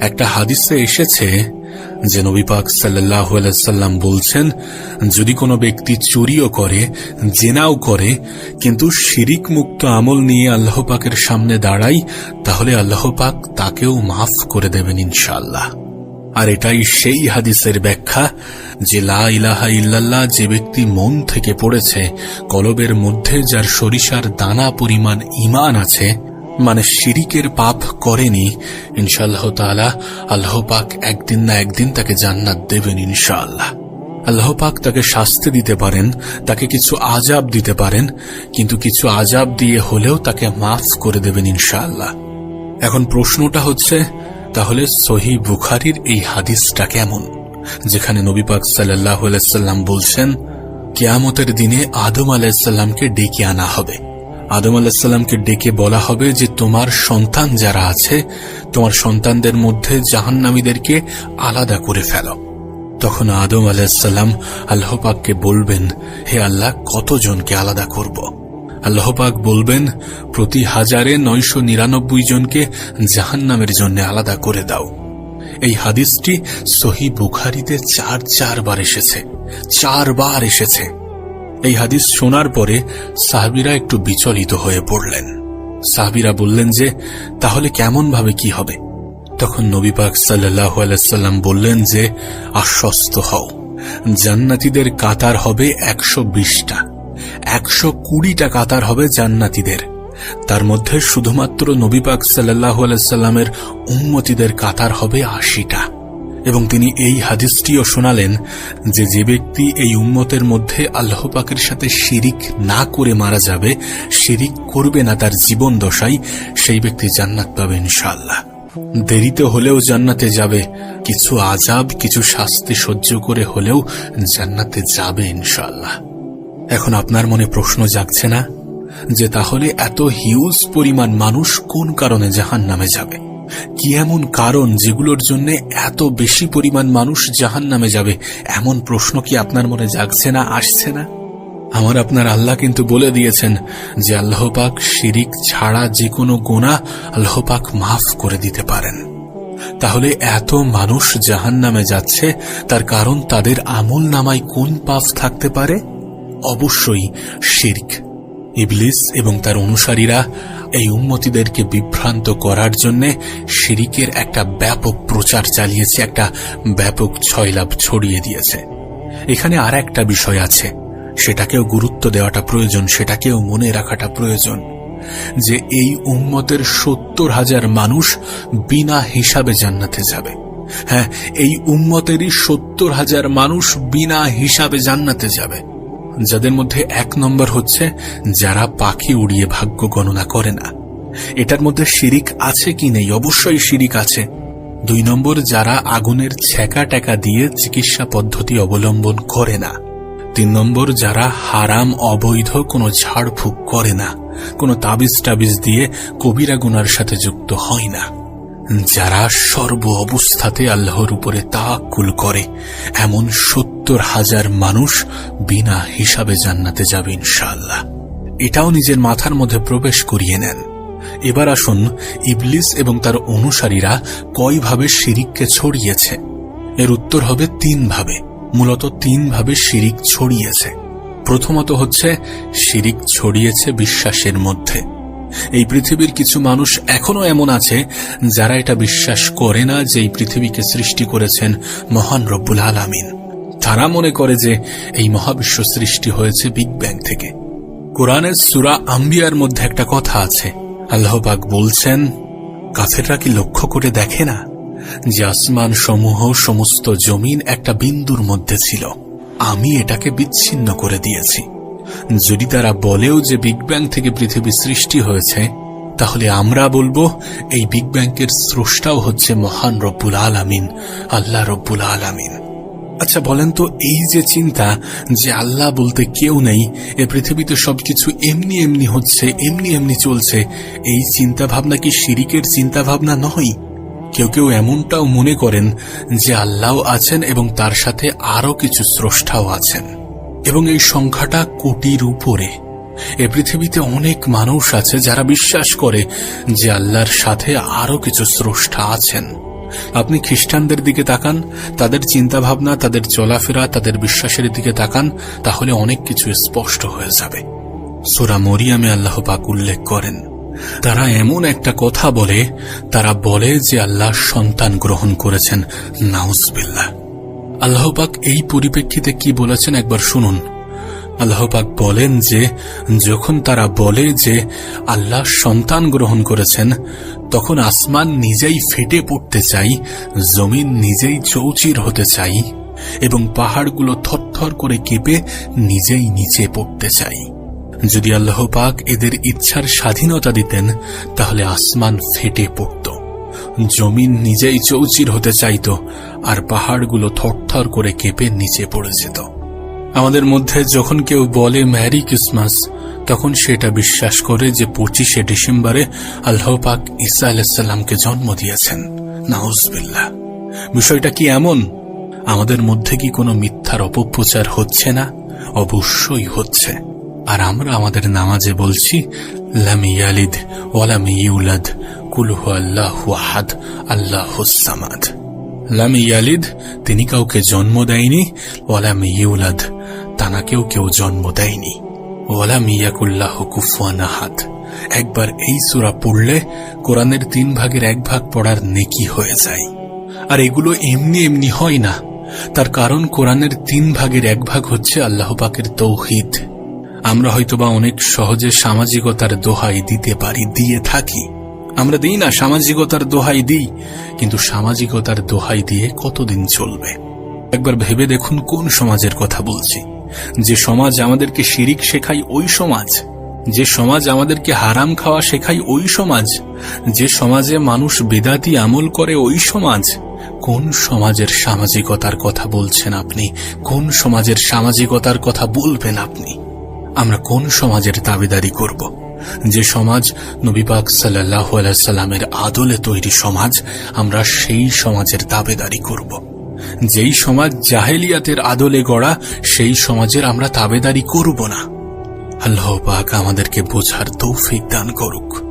একটা হাদিসে এসেছে যে নবী পাক সাল্লাহ সাল্লাম বলছেন, যদি কোনো ব্যক্তি চুরিও করে, জেনাও করে, কিন্তু শিরিক মুক্ত আমল নিয়ে আল্লাহ পাকের সামনে দাঁড়াই তাহলে আল্লাহ পাক তাকেও মাফ করে দেবেন ইনশাল্লাহ আর এটাই সেই হাদিসের ব্যাখ্যা যে লা ইলাহা ইল্লাল্লাহ যে ব্যক্তি মন থেকে পড়েছে, কলবের মধ্যে যার সরিষার দানা পরিমাণ ইমান আছে মানে শিরিকের পাপ করেনি, ইনশাআল্লাহ তাআলা। আল্লাহ পাক একদিন না একদিন তাকে জান্নাত দেবেন, ইনশাআল্লাহ। আল্লাহ পাক তাকে শাস্তি দিতে পারেন, তাকে কিছু আজাব দিতে পারেন, কিন্তু কিছু আজাব দিয়ে হলেও তাকে মাফ করে দেবেন, ইনশাআল্লাহ। এখন প্রশ্নটা হচ্ছে, তাহলে সহি বুখারির এই হাদিসটা কেমন? যেখানে নবী পাক সাল্লাহ সাল্লাম বলছেন, কেয়ামতের দিনে আদম আলাইসাল্লামকে ডেকে আনা হবে। আদম আলাহিসাল্লামকে ডেকে বলা হবে যে, তোমার সন্তান যারা আছে, তোমার সন্তানদের মধ্যে জাহান্নামীদেরকে আলাদা করে ফেলো। তখন আদম আলাহিসাল্লাম আল্লাহপাককে বলবেন, হে আল্লাহ, কতজনকে আলাদা করব? আল্লাহপাক বলবেন, প্রতি হাজারে নয়শো নিরানব্বই জনকে জাহান্নামের জন্য আলাদা করে দাও। এই হাদিসটি সহি বুখারিতে চার চারবার এসেছে চারবার এসেছে। এই হাদিস শোনার পরে সাহাবিরা একটু বিচলিত হয়ে পড়লেন। সাহাবিরা বললেন যে, তাহলে কেমন ভাবে কি হবে? তখন নবী পাক সাল্লাহ আলাইসাল্লাম বললেন যে, আশ্বস্ত হও। জান্নাতীদের কাতার হবে একশো বিশটা। একশো কুড়িটা কাতার হবে জান্নাতীদের। তার মধ্যে শুধুমাত্র নবী পাক সাল্লাহ আলাইসাল্লামের উন্মতিদের কাতার হবে আশিটা। এবং তিনি এই হাদিসটিও শোনালেন যে যে ব্যক্তি এই উম্মতের মধ্যে আল্লাহ পাকের সাথে শিরিক না করে মারা যাবে, শিরিক করবে না তার জীবন দশাই সেই ব্যক্তি জান্নাত পাবে ইনশাআল্লাহ। দেরিতে হলেও জান্নাতে যাবে, কিছু আজাব কিছু শাস্তি সহ্য করে হলেও জান্নাতে যাবে ইনশাআল্লাহ। এখন আপনার মনে প্রশ্ন জাগছে না যে তাহলে এত হিউজ পরিমাণ মানুষ কোন কারণে জাহান নামে যাবে? কি এমন কারণ যেগুলোর জন্য এত বেশি পরিমাণ মানুষ জাহান নামে যাবে? এমন প্রশ্ন কি আপনার মনে জাগছে না, আসছে না? আমার আপনার আল্লাহ কিন্তু বলে দিয়েছেন যে আল্লাহ পাক শিরিক ছাড়া যে কোনো গোনা আল্লাহ পাক মাফ করে দিতে পারেন। তাহলে এত মানুষ জাহান নামে যাচ্ছে, তার কারণ তাদের আমল নামায় কোন পাপ থাকতে পারে? অবশ্যই শির্ক। ইবলিস এবং তার অনুসারীরা এই উন্মতিদেরকে বিভ্রান্ত করার জন্য শিরিকের একটা ব্যাপক প্রচার চালিয়েছে, একটা ব্যাপক ছয়লাভ ছড়িয়ে দিয়েছে। এখানে আর একটা বিষয় আছে। সেটাকেও গুরুত্ব দেওয়াটা প্রয়োজন, সেটাকেও মনে রাখাটা প্রয়োজন যে এই উম্মতের সত্তর হাজার মানুষ বিনা হিসাবে জান্নাতে যাবে। হ্যাঁ এই উম্মতেরই সত্তর হাজার মানুষ বিনা হিসাবে জান্নাতে যাবে। যাদের মধ্যে এক নম্বর হচ্ছে যারা পাখি উড়িয়ে ভাগ্য গণনা করে না। এটার মধ্যে শিরিক আছে কি নেই? অবশ্যই শিরিক আছে। দুই নম্বর, যারা আগুনের ছ্যাকা ট্যাকা দিয়ে চিকিৎসা পদ্ধতি অবলম্বন করে না। তিন নম্বর, যারা হারাম, অবৈধ কোনো ঝাড়ফুঁক করে না। কোনো তাবিজ টাবিজ দিয়ে কবিরা গুনার সাথে যুক্ত হয় না। যারা সর্ব অবস্থাতে আল্লাহর উপরে তাকুল করে, এমন সত্তর হাজার মানুষ বিনা হিসাবে জান্নাতে যাবে ইনশাআল্লাহ। এটাও নিজের মাথার মধ্যে প্রবেশ করিয়ে নেন। এবার আসুন ইবলিস এবং তার অনুসারীরা কয়ভাবে শিরিককে ছড়িয়েছে। এর উত্তর হবে তিন ভাবে মূলত তিন ভাবে শিরিক ছড়িয়েছে। প্রথমত হচ্ছে, শিরিক ছড়িয়েছে বিশ্বাসের মধ্যে। এই পৃথিবীর কিছু মানুষ এখনও এমন আছে যারা এটা বিশ্বাস করে না যে এই পৃথিবীকে সৃষ্টি করেছেন মহান রব্বুল আলামিন। তারা মনে করে যে এই মহাবিশ্ব সৃষ্টি হয়েছে বিগ ব্যাং থেকে। কোরআনের সুরা আম্বিয়ার মধ্যে একটা কথা আছে। আল্লাহ পাক বলছেন কাফেররা কি লক্ষ্য করে দেখে না? যে আসমান সমূহ সমস্ত জমিন একটা বিন্দুর মধ্যে ছিল। আমি এটাকে বিচ্ছিন্ন করে দিয়েছি। যদি তারা বলেও যে বিগ ব্যাং থেকে পৃথিবী সৃষ্টি হয়েছে, তাহলে আমরা বলব, এই বিগ ব্যাংকের স্রষ্টাও হচ্ছে মহান রব্বুল আলামিন, আল্লাহ রব্বুল আলামিন। আচ্ছা বলেন তো, এই যে চিন্তা যে আল্লাহ বলতে কেউ নেই, এ পৃথিবীতে সবকিছু এমনি এমনি হচ্ছে, এমনি এমনি চলছে, এই চিন্তা ভাবনা কি শিরিকের চিন্তা ভাবনা নয়? কেউ কেউ এমনটাও মনে করেন যে আল্লাহ আছেন এবং তার সাথে আরও কিছু স্রষ্টাও আছেন। এবং এই সংখ্যাটা কোটির উপরে। এ পৃথিবীতে অনেক মানুষ আছে যারা বিশ্বাস করে যে আল্লাহর সাথে আরও কিছু স্রষ্টা আছেন। আপনি খ্রিস্টানদের দিকে তাকান, তাদের চিন্তা ভাবনা তাদের চলাফেরা, তাদের বিশ্বাসের দিকে তাকান, তাহলে অনেক কিছু স্পষ্ট হয়ে যাবে। সোরা মরিয়ামে আল্লাহ পাক উল্লেখ করেন, তারা এমন একটা কথা বলে, তারা বলে যে আল্লাহ সন্তান গ্রহণ করেছেন, নাউজবিল্লাহ। আল্লাহ পাক এই পরিপ্রেক্ষিতে কি বলেছেন একবার শুনুন। আল্লাহ পাক বলেন যে, যখন তারা বলে যে আল্লাহ সন্তান গ্রহণ করেছেন, তখন আসমান নিজেই ফেটে পড়তে চাই, জমিন নিজেই চৌচির হতে চাই, এবং পাহাড়গুলো থরথর করে কেঁপে নিজেই নিচে পড়তে চাই। যদি আল্লাহ পাক এদের ইচ্ছার স্বাধীনতা দিতেন, তাহলে আসমান ফেটে পড়ত। জমিন নিজেই চৌচির হতে চাইত, আর পাহাড়গুলো থরথর করে কেঁপে নিচে পড়ে যেত। আমাদের মধ্যে যখন কেউ বলে ম্যারি ক্রিসমাস তখন সেটা বিশ্বাস করে যে পঁচিশে ডিসেম্বরে আল্লাহ পাক ইসা আলাহিসাল্লামকে জন্ম দিয়েছেন। নাউজবিল্লাহ। বিষয়টা কি এমন? আমাদের মধ্যে কি কোনো মিথ্যার অপপ্রচার হচ্ছে না? অবশ্যই হচ্ছে। আর আমরা আমাদের নামাজে বলছি, লাম ইয়ালিদ ওয়ালাম ইউলাদ কুলহু আল্লাহ আহাদ, আল্লাহ সামাদ। লাম ইয়ালিদ, তিনি কাউকে জন্ম দেয়নি। ওয়ালাম ইউলাদ তানাকেও কেউ জন্ম দেয়নি। ওয়ালাম ইয়াকুল্লাহ কুফুয়ান আহাদ। একবার এই সূরা পড়লে কোরআনের তিন ভাগের এক ভাগ পড়ার নেকি হয়ে যায়। আর এগুলো এমনি এমনি হয় না। তার কারণ কোরআনের তিন ভাগের এক ভাগ হচ্ছে আল্লাহ পাকের তৌহিদ। আমরা হয়তোবা অনেক সহজে সামাজিকতার দোহাই দিতে পারি, দিয়ে থাকি। আমরা দিই না সামাজিকতার দোহাই দিই, কিন্তু সামাজিকতার দোহাই দিয়ে কতদিন চলবে? একবার ভেবে দেখুন কোন সমাজের কথা বলছি। যে সমাজ আমাদেরকে শিরিক শেখায়, ওই সমাজ। যে সমাজ আমাদেরকে হারাম খাওয়া শেখায়, ওই সমাজ। যে সমাজে মানুষ বেদাতি আমল করে, ওই সমাজ। কোন সমাজের সামাজিকতার কথা বলছেন আপনি? কোন সমাজের সামাজিকতার কথা বলবেন আপনি? আমরা কোন সমাজের দাবিদারি করব? যে সমাজ নবীপাক সাল্লাহ সাল্লামের আদলে তৈরি সমাজ, আমরা সেই সমাজের দাবেদারি করব। যেই সমাজ জাহেলিয়াতের আদলে গড়া, সেই সমাজের আমরা তাবেদারি করব না। আল্লাহ পাক আমাদেরকে বোঝার তৌফিক দান করুক।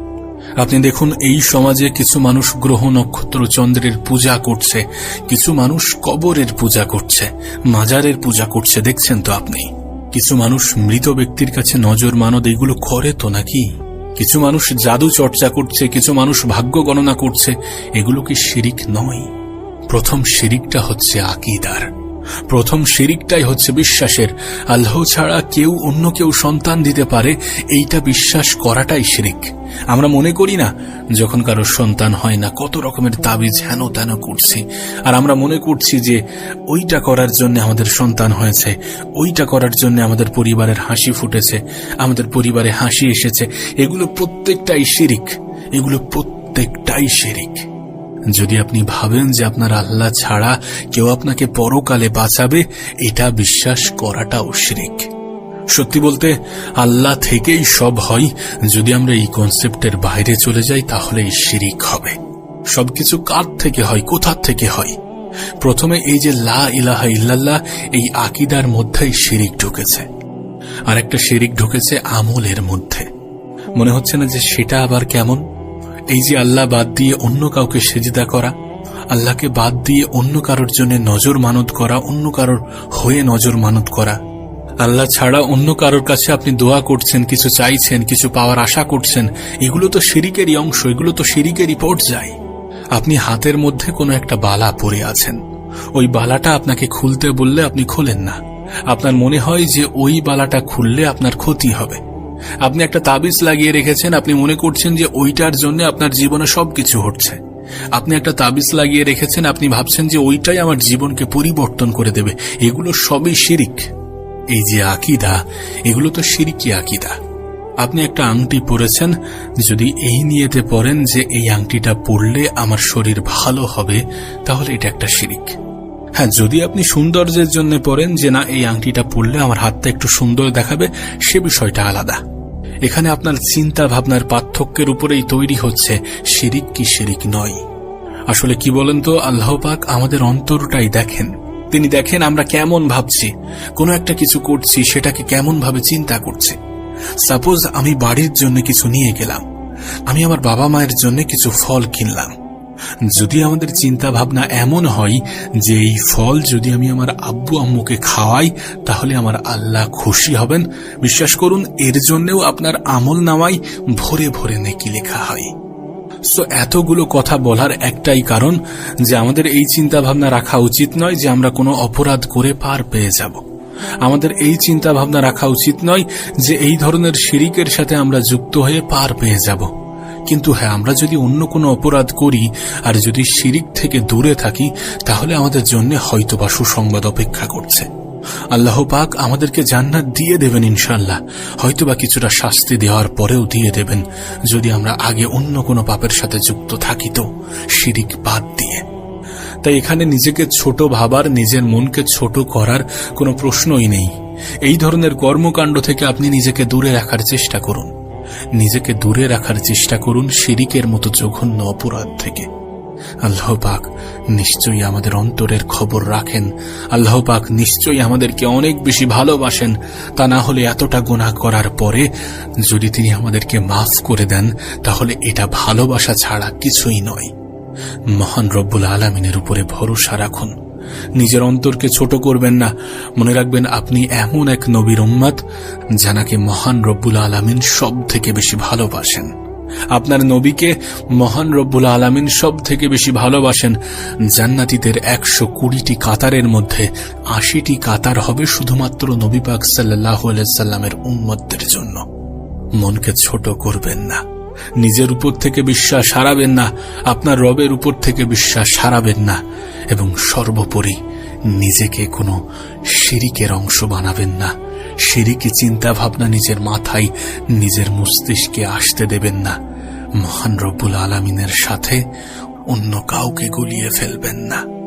আপনি দেখুন, এই সমাজে কিছু মানুষ গ্রহ নক্ষত্র চন্দ্রের পূজা করছে, কিছু মানুষ কবরের পূজা করছে, মাজারের পূজা করছে, দেখছেন তো আপনি? কিছু মানুষ মৃত ব্যক্তির কাছে নজর মানদ, এগুলো করে তো নাকি? কিছু মানুষ জাদু চর্চা করছে, কিছু মানুষ ভাগ্য গণনা করছে, এগুলো কি শিরিক নয়? প্রথম শিরিকটা হচ্ছে আকিদার। প্রথম শিরিকটাই হচ্ছে বিশ্বাসের। আল্লাহ ছাড়া কেউ অন্য কেউ সন্তান দিতে পারে, এইটা বিশ্বাস করাটাই শিরিক। আমরা মনে করি না, যখন কারোর সন্তান হয় না, কত রকমের তাবিজ হেন তেন করছি। আর আমরা মনে করছি যে, ওইটা করার জন্য আমাদের সন্তান হয়েছে, ওইটা করার জন্য আমাদের পরিবারের হাসি ফুটেছে, আমাদের পরিবারে হাসি এসেছে। এগুলো প্রত্যেকটাই শিরিক। এগুলো প্রত্যেকটাই শিরিক। যদি আপনি ভাবেন যে আপনার আল্লাহ ছাড়া কেউ আপনাকে পরকালে বাঁচাবে, এটা বিশ্বাস করাটাও শিরিক। সত্যি বলতে, আল্লাহ থেকেই সব হয়। যদি আমরা এই কনসেপ্টের বাইরে চলে যাই তাহলে শিরিক হবে। সবকিছু কার থেকে হয়, কোথার থেকে হয়? প্রথমে এই যে লা ইলাহা ইল্লাল্লাহ, এই আকিদার মধ্যেই শিরিক ঢুকেছে। আর একটা শিরিক ঢুকেছে আমলের মধ্যে। মনে হচ্ছে না যে সেটা আবার কেমন? এই যে আল্লাহ বাদ দিয়ে অন্য কাউকে সেজিদা করা, আল্লাহকে বাদ দিয়ে অন্য কারোর জন্য নজর মানত করা, অন্য কারোর হয়ে নজর মানত করা। আল্লাহ ছাড়া অন্য কারোর কাছে আপনি দোয়া করছেন, কিছু চাইছেন, কিছু পাওয়ার আশা করছেন, এগুলো তো শিরিকেরই অংশ, এগুলো তো শিরিকেরই যায় আপনি হাতের মধ্যে কোনো একটা বালা পরে আছেন। ওই বালাটা আপনাকে খুলতে বললে আপনি খোলেন না। আপনার মনে হয় যে ওই বালাটা খুললে আপনার ক্ষতি হবে। আপনি একটা তাবিজ লাগিয়ে রেখেছেন, আপনি মনে করছেন যে ওইটার জন্য আপনার জীবনে সবকিছু হচ্ছে আপনি একটা তাবিজ লাগিয়ে রেখেছেন, আপনি ভাবছেন যে ওইটাই আমার জীবনকে পরিবর্তন করে দেবে। এগুলো সবই শিরিক। এই যে আকিদা, এগুলো তো শিরিকি আকিদা। আপনি একটা আংটি পরেছেন, যদি এই নিয়েতে পড়েন যে এই আংটিটা পরলে আমার শরীর ভালো হবে, তাহলে এটা একটা শিরিক। হ্যাঁ যদি আপনি সৌন্দর্যের জন্য পড়েন যে না, এই আংটিটা পরলে আমার হাতটা একটু সুন্দর দেখাবে, সে বিষয়টা আলাদা। এখানে আপনার চিন্তা ভাবনার পার্থক্যের উপরেই তৈরি হচ্ছে শিরিক কি শিরিক নয়। আসলে কি বলেন তো? আল্লাহ পাক আমাদের অন্তরটাই দেখেন। তিনি দেখেন আমরা কেমন ভাবছি, কোনো একটা কিছু করছি, সেটাকে কেমন ভাবে চিন্তা করছি। সাপোজ আমি বাড়ির জন্য কিছু নিয়ে গেলাম, আমি আমার বাবা মায়ের জন্য কিছু ফল কিনলাম। যদি আমাদের চিন্তা ভাবনা এমন হয় যে এই ফল যদি আমি আমার আব্বু আম্মুকে খাওয়াই, তাহলে আমার আল্লাহ খুশি হবেন। বিশ্বাস করুন, এর জন্যও আপনার আমল নামাই ভরে ভরে নেকি লেখা হয়। সো এতগুলো কথা বলার একটাই কারণ যে আমাদের এই চিন্তা ভাবনা রাখা উচিত নয় যে আমরা কোনো অপরাধ করে পার পেয়ে যাব। আমাদের এই চিন্তা ভাবনা রাখা উচিত নয় যে এই ধরনের শিরিকের সাথে আমরা যুক্ত হয়ে পার পেয়ে যাব। কিন্তু হ্যাঁ আমরা যদি অন্য কোনো অপরাধ করি আর যদি শিরিক থেকে দূরে থাকি, তাহলে আমাদের জন্য হয়তোবা সুসংবাদ অপেক্ষা করছে। আল্লাহ পাক আমাদেরকে জান্নাত দিয়ে দেবেন ইনশাল্লাহ হয়তোবা কিছুটা শাস্তি দেওয়ার পরেও দিয়ে দেবেন, যদি আমরা আগে অন্য কোনো পাপের সাথে যুক্ত থাকি তো, শিরিক বাদ দিয়ে। তাই এখানে নিজেকে ছোট ভাবার, নিজের মনকে ছোট করার কোনো প্রশ্নই নেই। এই ধরনের কর্মকাণ্ড থেকে আপনি নিজেকে দূরে রাখার চেষ্টা করুন। নিজেকে দূরে রাখার চেষ্টা করুন শিরিকের মতো জঘন্য অপরাধ থেকে। আল্লাহ পাক নিশ্চয়ই আমাদের অন্তরের খবর রাখেন। আল্লাহ পাক নিশ্চয়ই আমাদেরকে অনেক বেশি ভালোবাসেন। তা না হলে এতটা গুনাহ করার পরে যদি তিনি আমাদেরকে মাফ করে দেন, তাহলে এটা ভালোবাসা ছাড়া কিছুই নয়। মহান রব্বুল আলমিনের উপরে ভরসা রাখুন। নিজের অন্তরকে ছোট করবেন না। মনে রাখবেন, আপনি এমন এক নবীর উম্মাদ যানাকে মহান রব্বুল আলমিন সব থেকে বেশি ভালোবাসেন। আপনার নবীকে মহান রব্বুল আলমিন সব থেকে বেশি ভালোবাসেন। জান্নাতীদের একশো কুড়িটি কাতারের মধ্যে আশিটি কাতার হবে শুধুমাত্র নবী পাক সাল্লাহ সাল্লামের উম্মতদের জন্য। মনকে ছোট করবেন না। নিজের উপর থেকে বিশ্বাস হারাবেন না। আপনার রবের উপর থেকে বিশ্বাস হারাবেন না। এবং সর্বোপরি নিজেকে কোনো শিরিকের অংশ বানাবেন না। শিরিকি চিন্তা ভাবনা নিজের মাথায়, নিজের মস্তিষ্কে আসতে দেবেন না। মহান রব্বুল আলমিনের সাথে অন্য কাউকে গুলিয়ে ফেলবেন না।